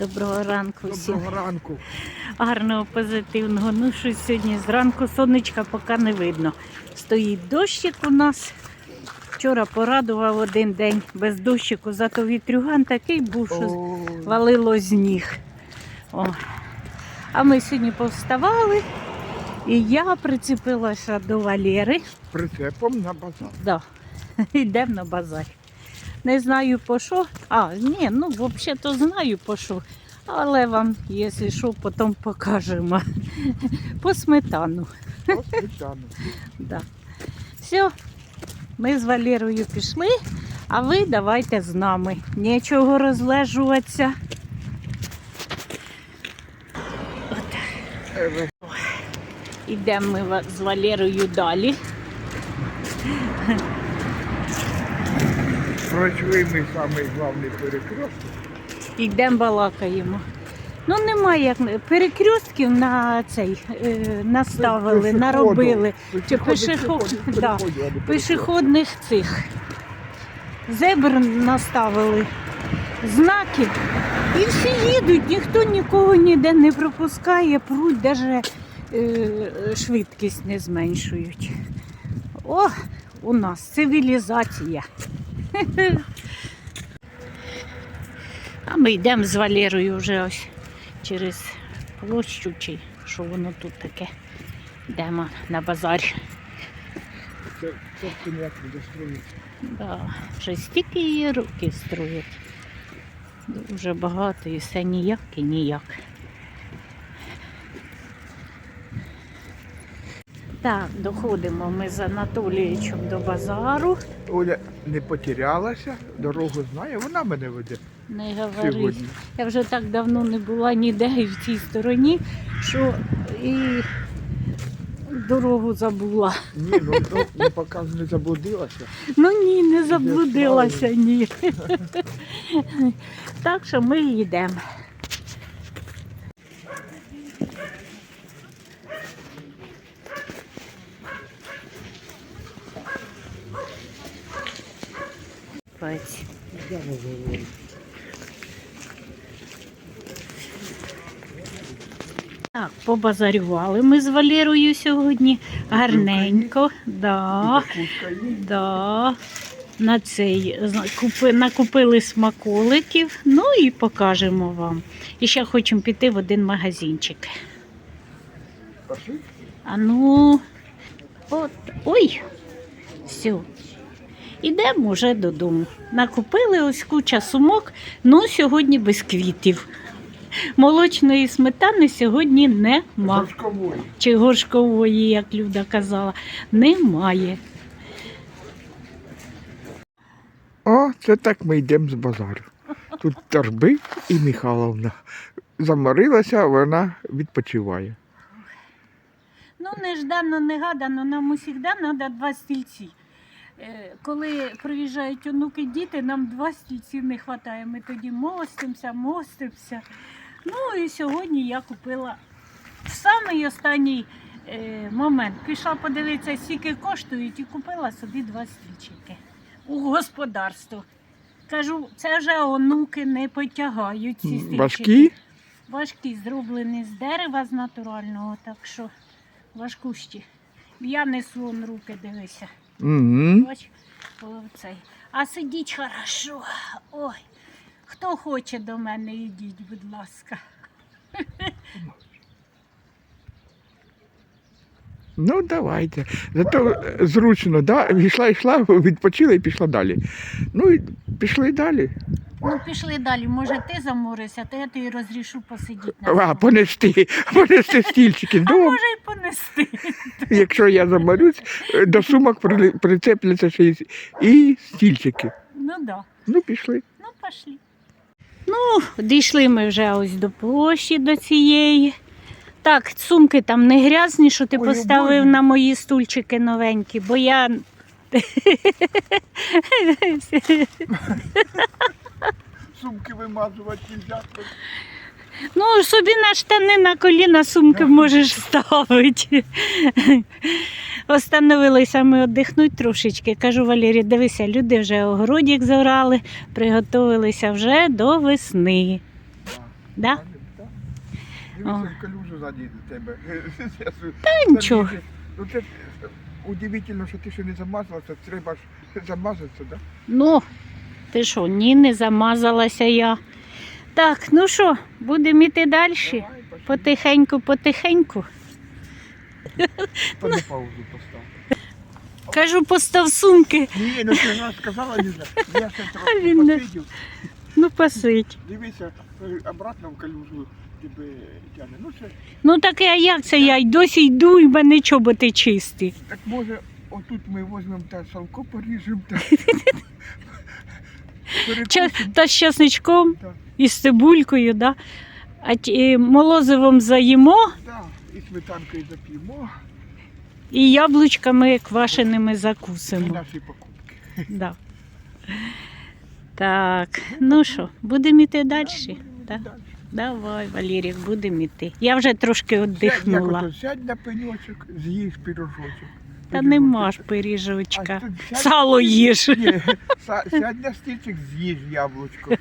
Доброго ранку всім. Доброго ранку. Гарного, позитивного. Ну, щось сьогодні зранку сонечка поки не видно. Стоїть дощик у нас. Вчора порадував один день без дощику, зато вітрюган такий був, що валило з ніг. О. А ми сьогодні повставали, і я прицепилася до Валєри. Прицепом на базар. Да. Йдемо на базар. Не знаю по що. А, ні, ну взагалі то знаю по що. Але вам, якщо що, потім покажемо. По сметану. От звичайно. Да. Все, ми з Валерою пішли, а ви давайте з нами. Нічого розлежуватися. От. Ідемо ми з Валерою далі. Пройшли ми самий головний перекресток. Йдемо балакаємо. Ну немає як перекрестків на цей е, наставили, Пішоходу. наробили. Чи пішоход- да. переходять, а не. Пішохідних цих зебр наставили, знаки. І всі їдуть, ніхто нікого ніде не пропускає, пруть, навіть е, швидкість не зменшують. О, у нас цивілізація. А ми йдемо з Валерою вже ось через площу, чи що воно тут таке. Йдемо на базар. Це ніяк не. Да, вже стільки її руки строять. Дуже багато і все ніяк і ніяк. Так, доходимо ми з Анатолієчем до базару. Оля не потерялася, дорогу знає, вона мене веде Не говори. сьогодні. Я вже так давно не була ніде і в цій стороні, що і дорогу забула. Ні, ну, ну, ну поки не заблудилася. Ну ні, не заблудилася, ні. Так що ми йдемо. Бать. Так, побазарювали ми з Валерою сьогодні. Гарненько, да. Да. На цей купи, накупили смаколиків, ну і покажемо вам. І ще хочемо піти в один магазинчик. А ну, от, ой, все. Ідемо вже додому. Накупили ось куча сумок, ну сьогодні без квітів. Молочної сметани сьогодні нема. Горшкової. Чи горшкової, як Люда казала, немає. О, це так ми йдемо з базару. Тут торби і Михайловна. Заморилася, вона відпочиває. Ну, неждано, негадано, нам усіх треба два стільці. Е, Коли приїжджають онуки діти, нам два стільці не вистачає. Ми тоді мостимося, мостимося. Ну і сьогодні я купила в самий останній е, момент. Пішла подивитися, скільки коштують, і купила собі два стільчики у господарство. Кажу, це вже онуки не потягають ці стільчики. Важкі? Важкі, зроблені з дерева з натурального, так що важкущі. Я несу он руки, дивися. Угу. А сидіть хорошо. Ой. Хто хоче до мене, йдіть, будь ласка. Ну, давайте. Зато е, зручно, да? Йшла, йшла, відпочила і пішла далі. Ну і пішли далі. Ну, пішли далі. Може, ти заморишся, то я тобі розрішу посидіти А, понести, понести стільчики. А Ну, може й понести. якщо я заморюсь, е, до сумок при- прицепляться ще і стільчики. Ну так. Да. Ну, пішли. Ну, пошли. Ну, дійшли ми вже ось до площі до цієї. Так, сумки там не грязні, що ти Ой, поставив обожнюю. на мої стульчики новенькі, бо я. Сумки вимазувати нельзя. Ну, собі на штани на коліна сумки можеш ставити. Остановилися ми віддихнути трошечки. Кажу Валері, дивися, люди вже огородік зорали, приготувалися вже до весни. Да? Дивися в калюжу ззаді до тебе. Та нічого. Ну це удивительно, що ти ще не замазалася, треба ж замазатися, так? Ну, ти що, ні, не замазалася я. Так, ну що, будемо йти далі. Потихеньку, потихеньку. Паузу постав. Кажу, постав сумки. Ні, ну ти ж сказала, Ліза, я ще трохи він не- посидів. Ну, посидь. Дивися, е, обратно в калюжу тебе тягне. Ну це, Ну так а як це я й досі йду, і в мене чоботи чисті. так може, отут ми візьмемо та салко поріжемо, та. Та з часничком і з цибулькою, да? а ті- молозивом заїмо Да, і сметанкою зап'ємо, і яблучками квашеними і закусимо. наші покупки. Да. Так, ну що, будемо йти далі? Дальше. Давай, Валерік, будемо йти. Я вже трошки Сядь, як віддихнула. ото, сядь на пеньочок, з'їж пірожочок. Та нема ж А пиріжочка. тут сядь- Сало їж. Ні, са- сядь на стільчик, з'їж яблучко.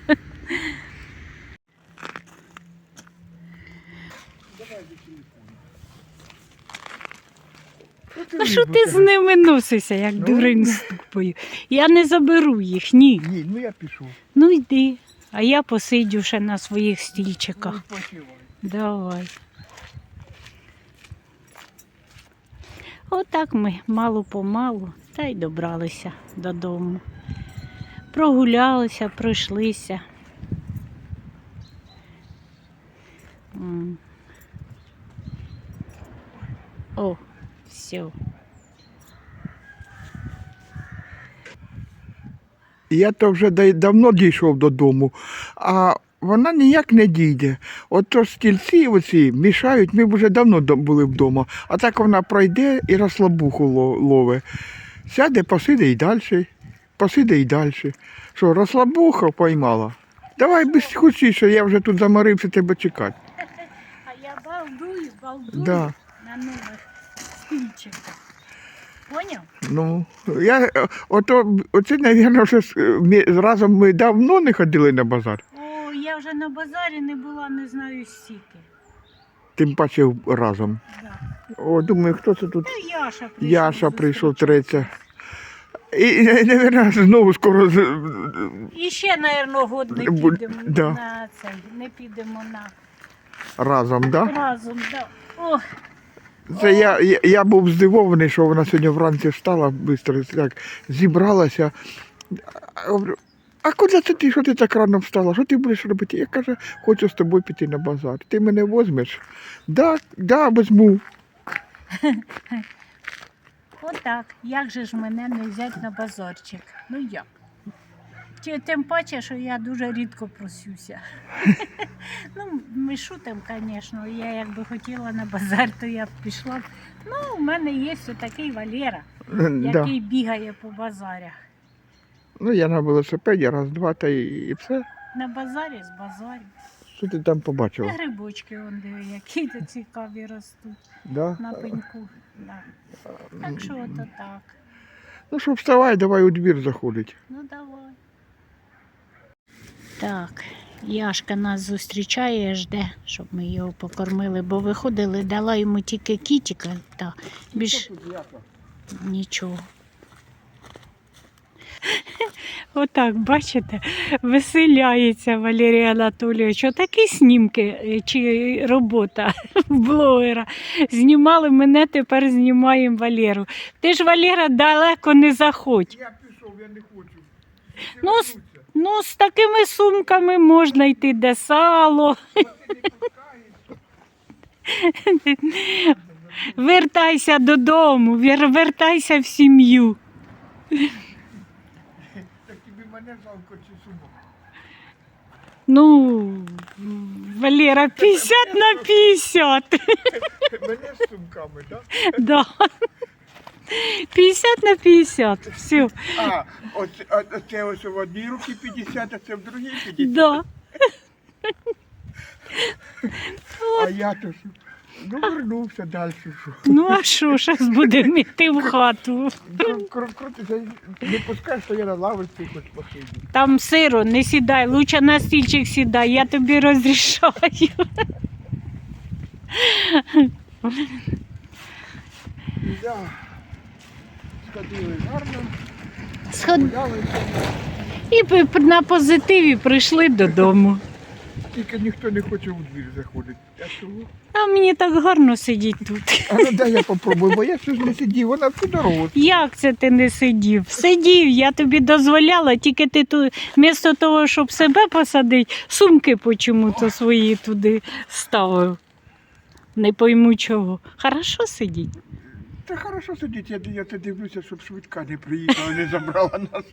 Ну що ти з ними носишся, як Ну. дурень з тупою? Я не заберу їх, ні. Ні, ну я пішов. Ну йди. А я посидю ще на своїх стільчиках. Ну, відпочивай. Давай. Отак ми мало-помалу та й добралися додому. Прогулялися, пройшлися. О, все. Я то вже давно дійшов додому, а вона ніяк не дійде. От то стільці оці мішають, ми вже давно були вдома. А так вона пройде і розслабуху ло- лове. Сяде, посиде і далі, посиде і далі. Що, розслабуха поймала? Давай хучіше, я вже тут заморився тебе чекати. А я балдую, балдую Да. на нових стільчиках. Поняв? Ну, я, е, ото, оце, мабуть, вже з- разом ми давно не ходили на базар, я вже на базарі не була, не знаю стільки. тим паче разом. Да. О, думаю, хто це тут? Та Яша прийшов. Яша прийшов третя. І, мабуть, знову скоро. з- І ще, мабуть, год не Бу- підемо да. на цей, не підемо на Разом, так? Да? разом. Да. Ох, Це я, я, я був здивований, що вона сьогодні вранці встала швидко, так, зібралася. А, говорю, а куди це ти? Що ти так рано встала? Що ти будеш робити? Я кажу, хочу з тобою піти на базар. Ти мене возьмеш? Да, да, візьму. отак. Як же ж мене не взяти на базарчик? Ну як? Ті- Тим паче, що я дуже рідко просюся. ну, ми шутимо, звісно. Я якби хотіла на базар, то я б пішла. Ну, у мене є такий Валера, який бігає по базарях. Ну, я на велосипеді, раз, два, та і, і все. На базарі з базарів. Що ти там побачила? грибочки, он диви, які то цікаві ростуть Да? на пеньку. Да. Так що ото так. Ну що, вставай, давай у двір заходить. Ну давай. Так, Яшка нас зустрічає, жде, щоб ми його покормили, бо виходили, дала йому тільки кітіка та більш нічого. Отак, бачите, веселяється Валерій Анатолійович. Отакі снімки е, чи робота блогера. Знімали мене, тепер знімаємо Валеру. Ти ж Валера далеко не заходь. Я пішов, я не хочу. Ну, с- Ну, з такими сумками можна йти де сало. Вертайся додому, вертайся в сім'ю. Так тобі мене жалко чи сумок? Ну, Валера, 50 на 50. Мене з сумками, так? Да. 50 на 50. Все. А, оце, а, це ось в одній руці 50, а це в другій 50. Да. А я то що? Ну, вернувся далі. Що. Ну а що, зараз будемо йти в хату. Кру- кру- Крутися, не пускай, що я на лавочці хоч посидю. Там сиро, не сідай, лучше на стільчик сідай, я тобі розрішаю. Да. Сходили гарно, Сход... І на позитиві прийшли додому. Тільки ніхто не хоче у двір заходити. А чого? А мені так гарно сидіти тут. А ну дай я попробую, бо я щось не сидів, вона всю дорогу. Як це ти не сидів? Сидів, я тобі дозволяла, тільки ти тут, вмісто того, щоб себе посадити, сумки почому-то свої туди ставив. Не пойму чого. Хорошо сидіть. Та хорошо сидіть, я, я те дивлюся, щоб швидка не приїхала, не забрала нас.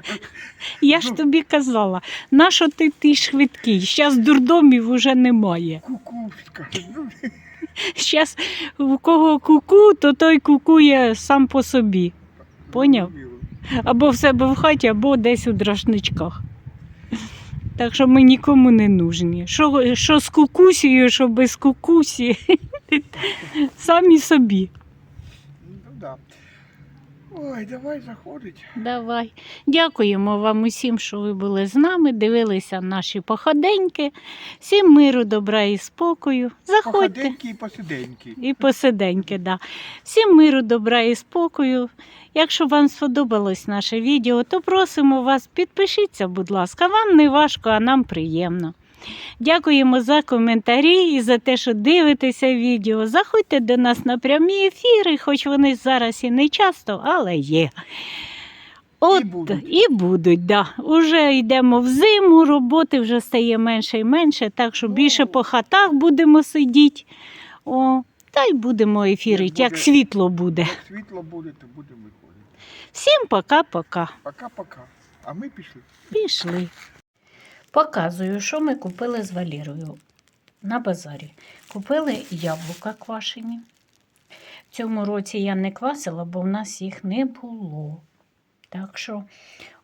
Я ж Ну. тобі казала, нащо ти ти швидкий? Зараз дурдомів уже немає. ку-ку, скажу. Ну, Зараз у кого куку, то той кукує сам по собі. Поняв? Або в себе в хаті, або десь у драшничках. Так що ми нікому не нужні. Що, що з кукусією, що без кукусі, самі собі. Ну да. Ой, давай заходить. Давай. Дякуємо вам усім, що ви були з нами, дивилися наші походеньки. Всім миру, добра і спокою. Заходьте. Походеньки і посиденьки. І посиденьки, да. Всім миру, добра і спокою. Якщо вам сподобалось наше відео, то просимо вас, підпишіться, будь ласка. Вам не важко, а нам приємно. Дякуємо за коментарі і за те, що дивитеся відео. Заходьте до нас на прямі ефіри, хоч вони зараз і не часто, але є. От, І будуть. і будуть, да. Уже йдемо в зиму, роботи вже стає менше і менше, так що Ну. більше по хатах будемо сидіти. О, та й будемо ефірити, як буде- світло буде. Як світло буде, то будемо виходити. Всім пока-пока. Пока-пока. А ми пішли. Пішли. Показую, що ми купили з Валірою на базарі. Купили яблука квашені. В цьому році я не квасила, бо в нас їх не було. Так що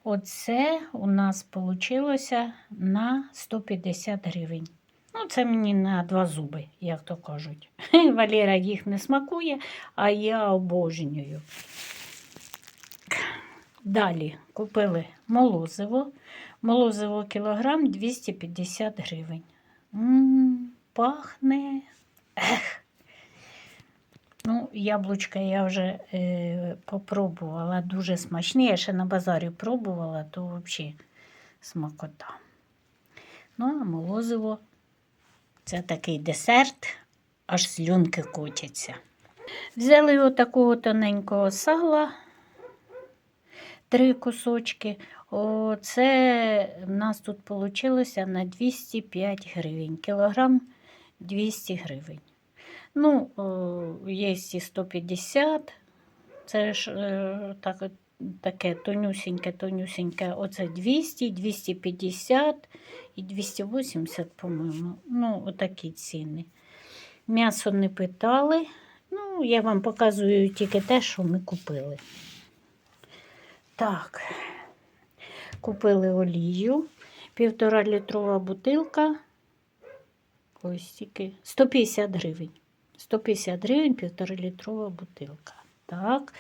оце у нас вийшло на 150 гривень. Ну, це мені на два зуби, як то кажуть. Валера їх не смакує, а я обожнюю. Далі купили молозиво. Молозиво кілограм 250 гривень. м пахне. Ех. Ну, яблучка я вже е, попробувала, дуже смачні. Я ще на базарі пробувала, то взагалі смакота. Ну, а молозиво це такий десерт, аж слюнки котяться. Взяли отакого тоненького сала, три кусочки. Оце в нас тут вийшло на 205 гривень. Кілограм 200 гривень. Ну, є і 150. Це ж е, так, таке тонюсіньке, тонюсіньке. Оце 200, 250 і 280, по-моєму. Ну, отакі ціни. М'ясо не питали. Ну, я вам показую тільки те, що ми купили. Так, купили олію, півтора літрова бутилка. Ось тільки 150 гривень. 150 гривень, півтора літрова бутилка. Так,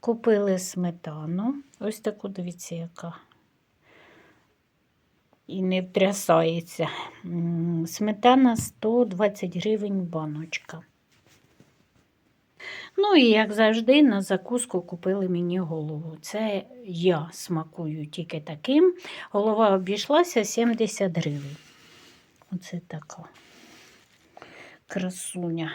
купили сметану. Ось таку, дивіться, яка. І не втрясається. Сметана 120 гривень баночка. Ну і як завжди, на закуску купили мені голову. Це я смакую тільки таким. Голова обійшлася 70 гривень. Оце така красуня.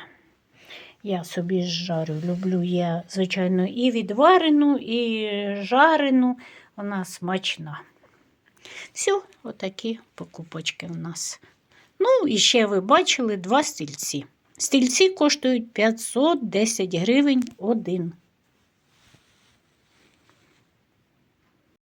Я собі жарю. Люблю я, звичайно, і відварену, і жарену. Вона смачна. Все, отакі покупочки в нас. Ну, і ще ви бачили два стільці. Стільці коштують 510 гривень один.